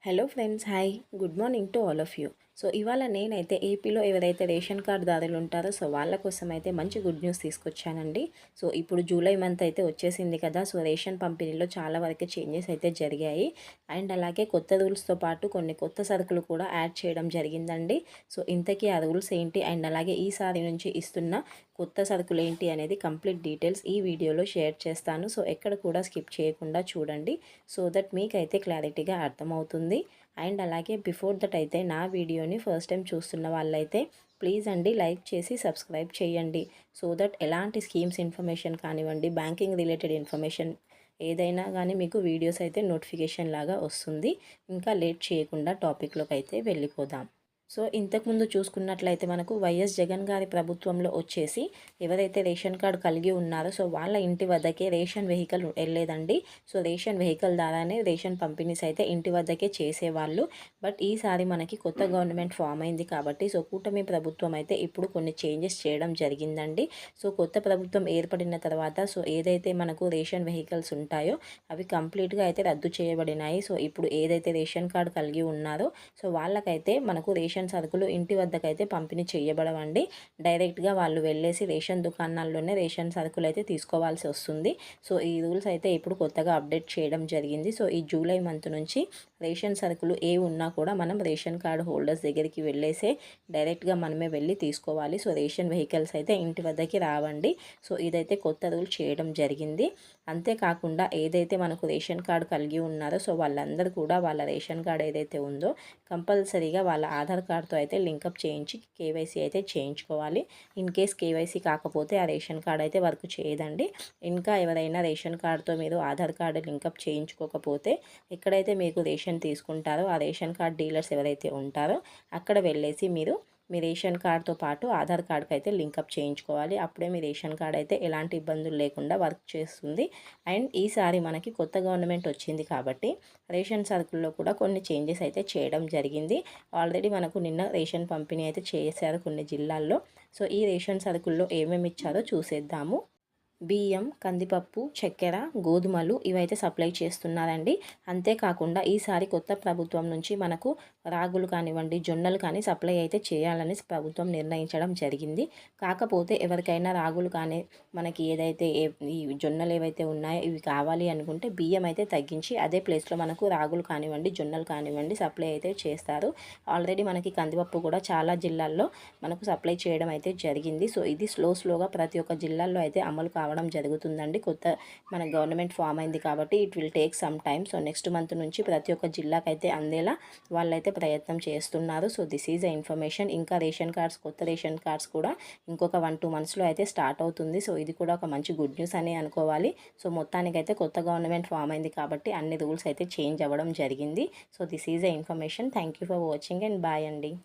Hello friends, hi, good morning to all of you. So ఇవాళ నేనైతే ఏపీలో ఎవరైతే రేషన్ కార్డు దారులు ఉంటారో సో వాళ్ళ కోసం అయితే మంచి గుడ్ న్యూస్ తీసుకొచ్చానండి. సో ఇప్పుడు జూలై మంత్ అయితే వచ్చేసింది కదా సో రేషన్ పంపిణీలో చాలా వరకు చేంజెస్ అయితే జరిగాయి. అండ్ అలాగే కొత్త రూల్స్తో పాటు కొన్ని కొత్త సరుకులు కూడా యాడ్ చేయడం జరిగిందండి. సో ఇంతకీ ఆ రూల్స్ ఏంటి? అండ్ అలాగే ఈసారి నుంచి ఇస్తున్న కొత్త సరుకులు ఏంటి అనేది కంప్లీట్ డీటెయిల్స్ ఈ వీడియోలో షేర్ చేస్తాను. సో ఎక్కడ కూడా స్కిప్ చేయకుండా చూడండి. సో దట్ మీకైతే క్లారిటీగా అర్థమవుతుంది. అండ్ అలాగే బిఫోర్ దట్ అయితే నా వీడియోని ఫస్ట్ టైం చూస్తున్న వాళ్ళైతే ప్లీజ్ అండి లైక్ చేసి సబ్స్క్రైబ్ చేయండి. సో దట్ ఎలాంటి స్కీమ్స్ ఇన్ఫర్మేషన్ కానివ్వండి బ్యాంకింగ్ రిలేటెడ్ ఇన్ఫర్మేషన్ ఏదైనా కానీ మీకు వీడియోస్ అయితే నోటిఫికేషన్ లాగా వస్తుంది. ఇంకా లేట్ చేయకుండా టాపిక్లోకి అయితే వెళ్ళిపోదాం. సో ఇంతకుముందు చూసుకున్నట్లయితే మనకు వైఎస్ జగన్ గారి ప్రభుత్వంలో వచ్చేసి ఎవరైతే రేషన్ కార్డు కలిగి ఉన్నారో సో వాళ్ళ ఇంటి వద్దకే రేషన్ వెహికల్ వెళ్ళేదండి. సో రేషన్ వెహికల్ ద్వారానే రేషన్ పంపిణీస్ అయితే ఇంటి వద్దకే చేసేవాళ్ళు. బట్ ఈసారి మనకి కొత్త గవర్నమెంట్ ఫామ్ అయింది కాబట్టి సో కూటమి ప్రభుత్వం అయితే ఇప్పుడు కొన్ని చేంజెస్ చేయడం జరిగిందండి. సో కొత్త ప్రభుత్వం ఏర్పడిన తర్వాత సో ఏదైతే మనకు రేషన్ వెహికల్స్ ఉంటాయో అవి కంప్లీట్గా అయితే రద్దు చేయబడినాయి. సో ఇప్పుడు ఏదైతే రేషన్ కార్డు కలిగి ఉన్నారో సో వాళ్ళకైతే మనకు రేషన్ రేషన్ సరుకులు ఇంటి వద్దకైతే పంపిణీ చేయబడవండి డైరెక్ట్గా వాళ్ళు వెళ్ళేసి రేషన్ దుకాణాల్లోనే రేషన్ సరుకులు అయితే తీసుకోవాల్సి వస్తుంది. సో ఈ రూల్స్ అయితే ఇప్పుడు కొత్తగా అప్డేట్ చేయడం జరిగింది. సో ఈ జూలై మంత్ నుంచి రేషన్ సరుకులు ఏ ఉన్నా కూడా మనం రేషన్ కార్డు హోల్డర్స్ దగ్గరికి వెళ్ళేసే డైరెక్ట్గా మనమే వెళ్ళి తీసుకోవాలి. సో రేషన్ వెహికల్స్ అయితే ఇంటి వద్దకి రావండి. సో ఇదైతే కొత్త రూల్ చేయడం జరిగింది. అంతేకాకుండా ఏదైతే మనకు రేషన్ కార్డు కలిగి ఉన్నారో సో వాళ్ళందరూ కూడా వాళ్ళ రేషన్ కార్డు ఏదైతే ఉందో కంపల్సరీగా వాళ్ళ ఆధార్ కార్డ్తో అయితే లింకప్ చేయించి కేవైసీ అయితే చేయించుకోవాలి. ఇన్ కేస్ కేవైసీ కాకపోతే ఆ రేషన్ కార్డు అయితే వర్క్ చేయదండి. ఇంకా ఎవరైనా రేషన్ కార్డుతో మీరు ఆధార్ కార్డు లింకప్ చేయించుకోకపోతే ఎక్కడైతే మీకు రేషన్ రేషన్ తీసుకుంటారో ఆ రేషన్ కార్డ్ డీలర్స్ ఎవరైతే ఉంటారో అక్కడ వెళ్ళేసి మీరు మీ రేషన్ కార్డ్తో పాటు ఆధార్ కార్డ్కి అయితే లింకప్ చేయించుకోవాలి. అప్పుడే మీ రేషన్ కార్డ్ అయితే ఎలాంటి ఇబ్బందులు లేకుండా వర్క్ చేస్తుంది. అండ్ ఈసారి మనకి కొత్త గవర్నమెంట్ వచ్చింది కాబట్టి రేషన్ సరుకుల్లో కూడా కొన్ని చేంజెస్ అయితే చేయడం జరిగింది. ఆల్రెడీ మనకు నిన్న రేషన్ పంపిణీ అయితే చేశారు కొన్ని జిల్లాల్లో. సో ఈ రేషన్ సరుకుల్లో ఏమేమి ఇచ్చారో చూసేద్దాము. బియ్యం కందిపప్పు చక్కెర గోధుమలు ఇవైతే సప్లై చేస్తున్నారండి. అంతేకాకుండా ఈసారి కొత్త ప్రభుత్వం నుంచి మనకు రాగులు కానివ్వండి జొన్నలు కానీ సప్లై అయితే చేయాలని ప్రభుత్వం నిర్ణయించడం జరిగింది. కాకపోతే ఎవరికైనా రాగులు కానీ మనకి ఏదైతే ఈ జొన్నలు ఏవైతే ఉన్నాయో ఇవి కావాలి అనుకుంటే బియ్యం అయితే తగ్గించి అదే ప్లేస్లో మనకు రాగులు కానివ్వండి జొన్నలు కానివ్వండి సప్లై అయితే చేస్తారు. ఆల్రెడీ మనకి కందిపప్పు కూడా చాలా జిల్లాల్లో మనకు సప్లై చేయడం అయితే జరిగింది. సో ఇది స్లో స్లోగా ప్రతి ఒక్క జిల్లాల్లో అయితే అమలు కావాలి రావడం జరుగుతుందండి. కొత్త మన గవర్నమెంట్ ఫామ్ అయింది కాబట్టి it will take some time. So next month నుంచి ప్రతి ఒక్క జిల్లాకైతే అందేలా వాళ్ళైతే ప్రయత్నం చేస్తున్నారు. So this is a information. ఇంకా రేషన్ కార్డ్స్ కొత్త రేషన్ కార్డ్స్ కూడా ఇంకొక వన్ టూ మంత్స్లో అయితే స్టార్ట్ అవుతుంది. సో ఇది కూడా ఒక మంచి గుడ్ న్యూస్ అని అనుకోవాలి. సో మొత్తానికైతే కొత్త గవర్నమెంట్ ఫామ్ అయింది కాబట్టి అన్ని రూల్స్ అయితే చేంజ్ అవ్వడం జరిగింది. So this is a information. Thank you for watching and bye అండి.